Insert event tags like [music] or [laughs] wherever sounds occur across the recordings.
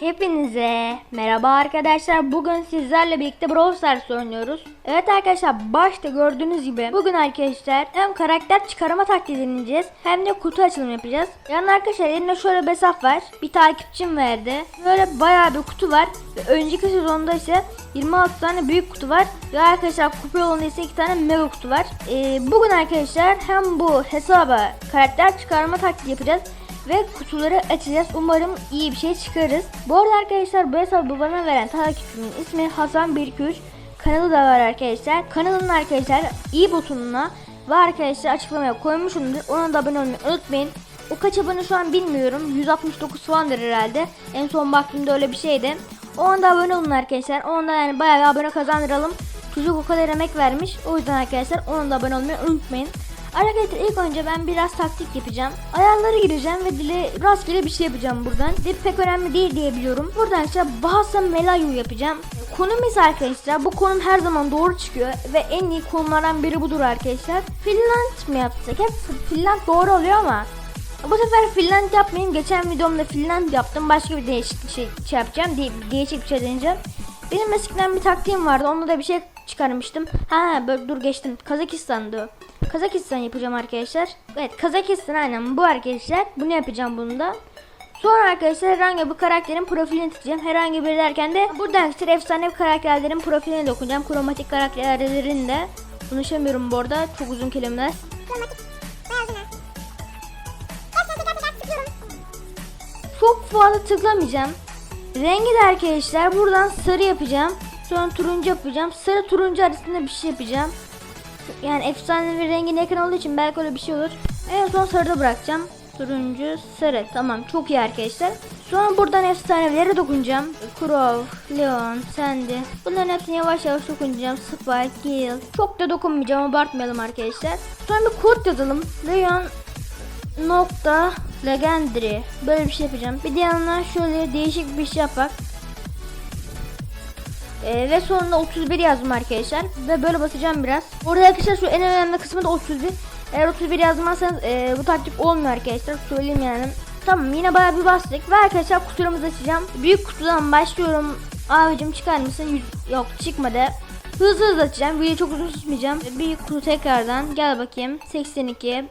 Hepinize merhaba arkadaşlar. Bugün sizlerle birlikte Brawl Stars oynuyoruz. Evet arkadaşlar başta gördüğünüz gibi bugün arkadaşlar hem karakter çıkarma taktiği deneyeceğiz hem de kutu açılımı yapacağız. Yani arkadaşlar elimde şöyle bir hesap var. Bir takipçim verdi. Böyle bayağı bir kutu var. Ve önceki sezonda ise 26 tane büyük kutu var. Ve arkadaşlar kupa yolunda ise 2 tane mega kutu var. Ee, bugün arkadaşlar hem bu hesaba karakter çıkarma taktiği yapacağız ve kutuları açacağız. Umarım iyi bir şey çıkarız. Bu arada arkadaşlar bu hesabı bana veren takipçimin ismi Hasan 123. Kanalı da var arkadaşlar. Kanalın arkadaşlar iyi butonuna ve arkadaşlar açıklamaya koymuşumdur. Ona da abone olmayı unutmayın. O kaç abone şu an bilmiyorum. 169 falandır herhalde. En son baktığımda öyle bir şeydi. Ona da abone olun arkadaşlar. Ona da yani bayağı bir abone kazandıralım. Çocuk o kadar emek vermiş. O yüzden arkadaşlar ona da abone olmayı unutmayın. Arkadaşlar ilk önce ben biraz taktik yapacağım. Ayarlara gireceğim ve dile rastgele bir şey yapacağım buradan. Dil pek önemli değil diye biliyorum. Buradan işte Bahasa Melayu yapacağım. Konum ise arkadaşlar bu konum her zaman doğru çıkıyor ve en iyi konumlardan biri budur arkadaşlar. Finland mı yapsak? Hep Finland doğru oluyor ama bu sefer Finland yapmayayım. Geçen videomda Finland yaptım. Başka bir değişik şey, şey yapacağım. De değişik bir şey deneyeceğim. Benim eskiden bir taktiğim vardı. Onda da bir şey çıkarmıştım. Ha böyle dur geçtim. Kazakistan'dı. Kazakistan yapacağım arkadaşlar. Evet Kazakistan aynen bu arkadaşlar. Bunu yapacağım bunu da. Sonra arkadaşlar herhangi bir karakterin profilini tıklayacağım. Herhangi bir derken de burada arkadaşlar efsane karakterlerin profiline dokunacağım. Kromatik karakterlerin de. Konuşamıyorum bu arada. Çok uzun kelimeler. Kromatik. Çok fazla tıklamayacağım. Rengi de arkadaşlar buradan sarı yapacağım. Sonra turuncu yapacağım. Sarı turuncu arasında bir şey yapacağım. Yani efsane bir rengin yakın olduğu için belki öyle bir şey olur. En son sarıda bırakacağım. Turuncu, sarı. Tamam çok iyi arkadaşlar. Sonra buradan efsanelere dokunacağım. Crow, Leon, Sandy. Bunların hepsini yavaş yavaş dokunacağım. Spike, Gale. Çok da dokunmayacağım abartmayalım arkadaşlar. Sonra bir kod yazalım. Leon nokta legendary. Böyle bir şey yapacağım. Bir de yanına şöyle değişik bir şey yapak. Ee, ve sonunda 31 yazdım arkadaşlar. Ve böyle basacağım biraz. Orada arkadaşlar şu en önemli kısmı da 31. Eğer 31 yazmazsanız e, bu taktik olmuyor arkadaşlar. Söyleyeyim yani. Tamam yine bayağı bir bastık. Ve arkadaşlar kutularımızı açacağım. Büyük kutudan başlıyorum. Abicim çıkar mısın? Yok çıkmadı. Hızlı hızlı açacağım. Video çok uzun tutmayacağım. Büyük kutu tekrardan. Gel bakayım. 82.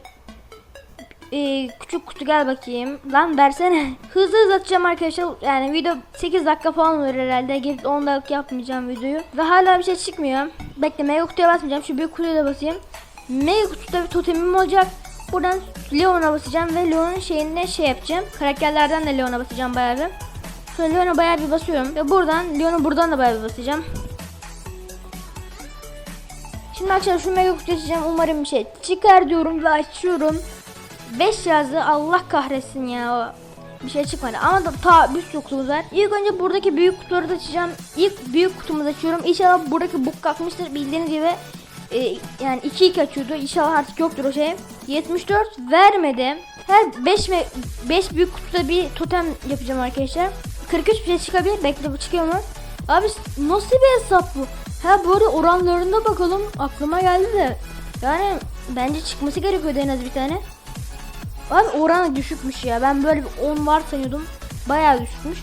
Ee, küçük kutu gel bakayım. Lan versene. [laughs] Hızlı hızlı atacağım arkadaşlar. Yani video 8 dakika falan olur herhalde. Gelip 10 dakika yapmayacağım videoyu. Ve hala bir şey çıkmıyor. Bekle mega kutuya basmayacağım. Şu büyük kutuya da basayım. Mega kutuda bir totemim olacak. Buradan Leon'a basacağım ve Leon'un şeyine şey yapacağım. Karakterlerden de Leon'a basacağım bayağı bir. Sonra Leon'a bayağı bir basıyorum. Ve buradan Leon'u buradan da bayağı bir basacağım. Şimdi arkadaşlar şu mega kutuyu açacağım. Umarım bir şey çıkar diyorum ve açıyorum. 5 yazdı Allah kahretsin ya. Bir şey çıkmadı ama da ta bir sürü var. İlk önce buradaki büyük kutuları da açacağım. İlk büyük kutumuzu açıyorum. İnşallah buradaki buk kalkmıştır bildiğiniz gibi. e, yani 2-2 açıyordu. İnşallah artık yoktur o şey. 74 vermedi. Her 5 ve 5 büyük kutuda bir totem yapacağım arkadaşlar. 43 bir şey çıkabilir. Bekle bu çıkıyor mu? Abi nasıl bir hesap bu? Ha bu arada oranlarına bakalım. Aklıma geldi de. Yani bence çıkması gerekiyordu en az bir tane. Abi oran düşükmüş ya. Ben böyle bir 10 var sanıyordum. Bayağı düşükmüş.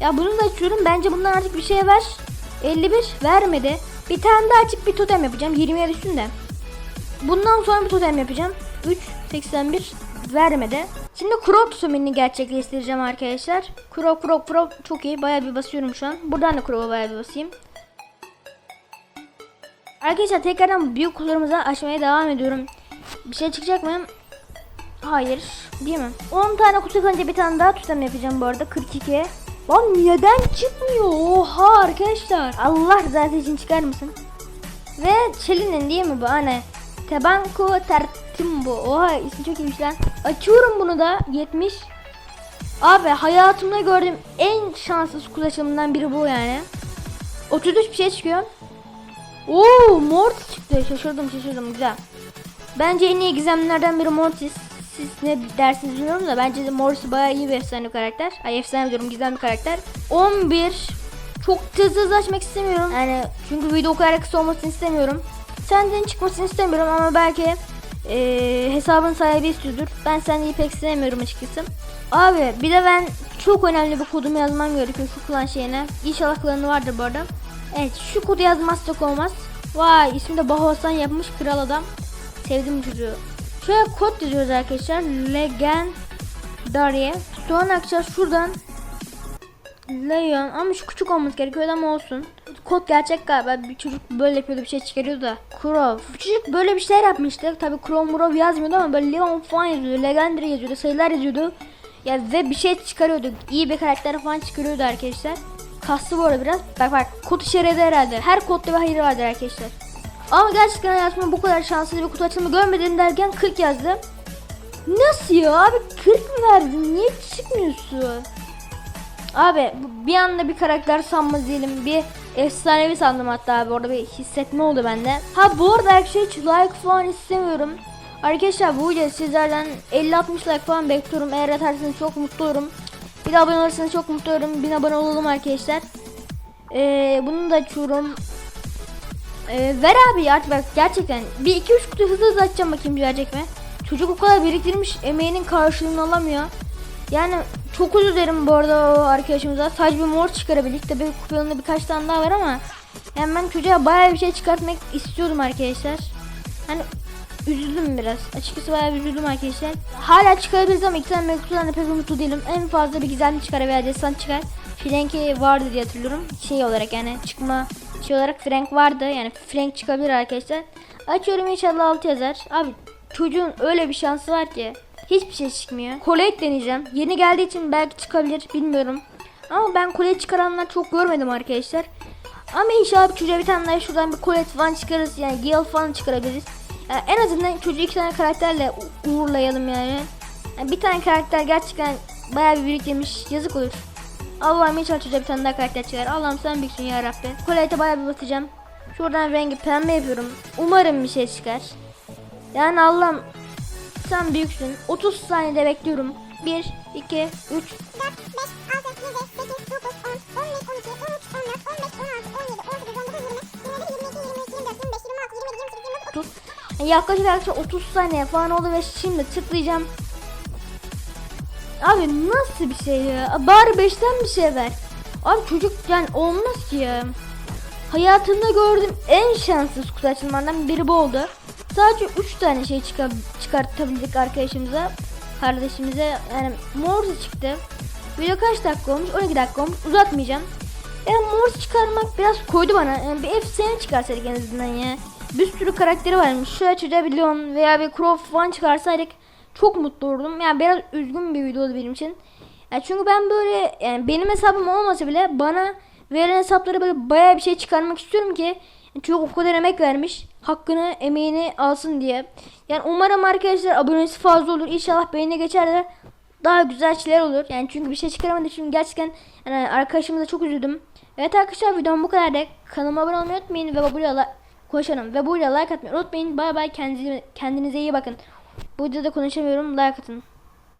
Ya bunu da açıyorum. Bence bundan artık bir şey ver. 51 vermedi. Bir tane daha açıp bir totem yapacağım. 20'ye düşsün de. Bundan sonra bir totem yapacağım. 3 81 vermedi. Şimdi Crow tutumini gerçekleştireceğim arkadaşlar. Crow Crow Crow çok iyi. Bayağı bir basıyorum şu an. Buradan da Crow'a bayağı bir basayım. Arkadaşlar tekrardan büyük kutularımızı açmaya devam ediyorum. Bir şey çıkacak mı? Hayır. Değil mi? 10 tane kutu önce bir tane daha tutam yapacağım bu arada. 42. Lan neden çıkmıyor? Oha arkadaşlar. Allah rızası için çıkar mısın? Ve Çelin'in değil mi bu? Hani Tebanko Tertimbo. Oha ismi çok iyiymiş lan. Açıyorum bunu da. 70. Abi hayatımda gördüğüm en şanssız kutu açılımından biri bu yani. 33 bir şey çıkıyor. Oo Mortis çıktı. Şaşırdım şaşırdım güzel. Bence en iyi gizemlerden biri Mortis. Siz ne dersiniz bilmiyorum da bence de Mortis bayağı iyi bir efsane bir karakter. Ay efsane diyorum gizemli bir karakter. 11 çok hızlı hızlı açmak istemiyorum. Yani çünkü video o kadar kısa olmasını istemiyorum. Senden çıkmasını istemiyorum ama belki eee, hesabın sahibi istiyordur. Ben Sandy'yi pek sevmiyorum açıkçası. Abi bir de ben çok önemli bir kodumu yazmam gerekiyor şu klan şeyine. İnşallah klanı vardır bu arada. Evet şu kodu yazmazsak olmaz. Vay ismi de Bahosan yapmış kral adam. Sevdim çocuğu. Şöyle kod yazıyoruz arkadaşlar. Legendary. Sonra arkadaşlar şuradan Leon ama şu küçük olması gerekiyor ama olsun. Kod gerçek galiba. Bir çocuk böyle yapıyordu bir şey çıkarıyordu da. Crow. Bu çocuk böyle bir şeyler yapmıştı. Tabi Crow Murov yazmıyordu ama böyle Leon falan yazıyordu. Legendary yazıyordu. Sayılar yazıyordu. Ya ve bir şey çıkarıyordu. İyi bir karakter falan çıkarıyordu arkadaşlar. Kaslı bu arada biraz. Bak bak kod işareti herhalde. Her kodda bir hayır vardır arkadaşlar. Ama gerçekten hayatımda bu kadar şanslı bir kutu açılımı görmedim derken 40 yazdı. Nasıl ya abi 40 mı verdin? Niye çıkmıyorsun? Abi bir anda bir karakter sanmaz diyelim. Bir efsanevi sandım hatta abi orada bir hissetme oldu bende. Ha bu arada arkadaşlar hiç like falan istemiyorum. Arkadaşlar bu videoda sizlerden 50-60 like falan bekliyorum. Eğer atarsanız çok mutlu olurum. Bir de abone olursanız çok mutlu olurum. 1000 abone olalım arkadaşlar. Ee, bunu da açıyorum. Ee, ver abi ya bak gerçekten. Bir iki üç kutu hızlı hızlı açacağım bakayım verecek mi? Çocuk o kadar biriktirmiş emeğinin karşılığını alamıyor. Yani çok dilerim bu arada o arkadaşımıza. Sadece bir mor çıkarabildik. Tabi kuponunda birkaç tane daha var ama yani ben çocuğa bayağı bir şey çıkartmak istiyordum arkadaşlar. Hani üzüldüm biraz. Açıkçası bayağı üzüldüm arkadaşlar. Hala çıkarabiliriz ama iki tane mektuptan da pek umutlu değilim. En fazla bir gizemli çıkar veya destan çıkar. Frank'i vardı diye hatırlıyorum. Şey olarak yani çıkma şey olarak Frank vardı. Yani Frank çıkabilir arkadaşlar. Açıyorum inşallah altı yazar. Abi çocuğun öyle bir şansı var ki. Hiçbir şey çıkmıyor. Colette deneyeceğim. Yeni geldiği için belki çıkabilir bilmiyorum. Ama ben Colette çıkaranlar çok görmedim arkadaşlar. Ama inşallah bir çocuğa bir tane daha şuradan bir Colette falan çıkarırız. Yani Gale falan çıkarabiliriz. Yani en azından çocuğu iki tane karakterle uğurlayalım yani. yani. Bir tane karakter gerçekten bayağı bir biriktirmiş. Yazık olur. Allah'ım inşallah çocuğa bir tane daha karakter çıkar. Allah'ım sen büyüksün ya Rabbi. Colette'e bayağı bir basacağım. Şuradan rengi pembe yapıyorum. Umarım bir şey çıkar. Yani Allah'ım sen büyüksün. 30 saniyede bekliyorum. 1, 2, 3. 4, 5, 6, 7, 8, 9, 10, 11, 12, 13, 14, 15, 16, 17, 18, 19, 20, 21, 22, 23, 24, 25, 26, 27, 28, 29, 30. Yani yaklaşık yaklaşık 30 saniye falan oldu ve şimdi tıklayacağım. Abi nasıl bir şey ya? Bari 5'ten bir şey ver. Abi çocuk yani olmaz ki ya. Hayatımda gördüğüm en şanssız kutu açılmalarından biri bu oldu. Sadece 3 tane şey çıkar çıkartabildik arkadaşımıza. Kardeşimize yani Morse çıktı. Video kaç dakika olmuş? 12 dakika olmuş. Uzatmayacağım. Yani Morse çıkarmak biraz koydu bana. Yani bir efsane çıkarsaydık en azından ya. Bir sürü karakteri varmış. Şu açıda bir Leon veya bir Crow falan çıkarsaydık çok mutlu olurdum. Yani biraz üzgün bir video oldu benim için. Yani çünkü ben böyle yani benim hesabım olmasa bile bana verilen hesapları böyle bayağı bir şey çıkarmak istiyorum ki çünkü o kadar emek vermiş. Hakkını, emeğini alsın diye. Yani umarım arkadaşlar abonesi fazla olur. İnşallah beğeni geçer de daha güzel şeyler olur. Yani çünkü bir şey çıkaramadığı için gerçekten yani arkadaşımıza çok üzüldüm. Evet arkadaşlar videom bu kadar. Kanalıma abone olmayı unutmayın ve buraya konuşalım ve buraya like atmayı unutmayın. Bay bay kendinize, kendinize iyi bakın. Bu videoda konuşamıyorum. Like atın.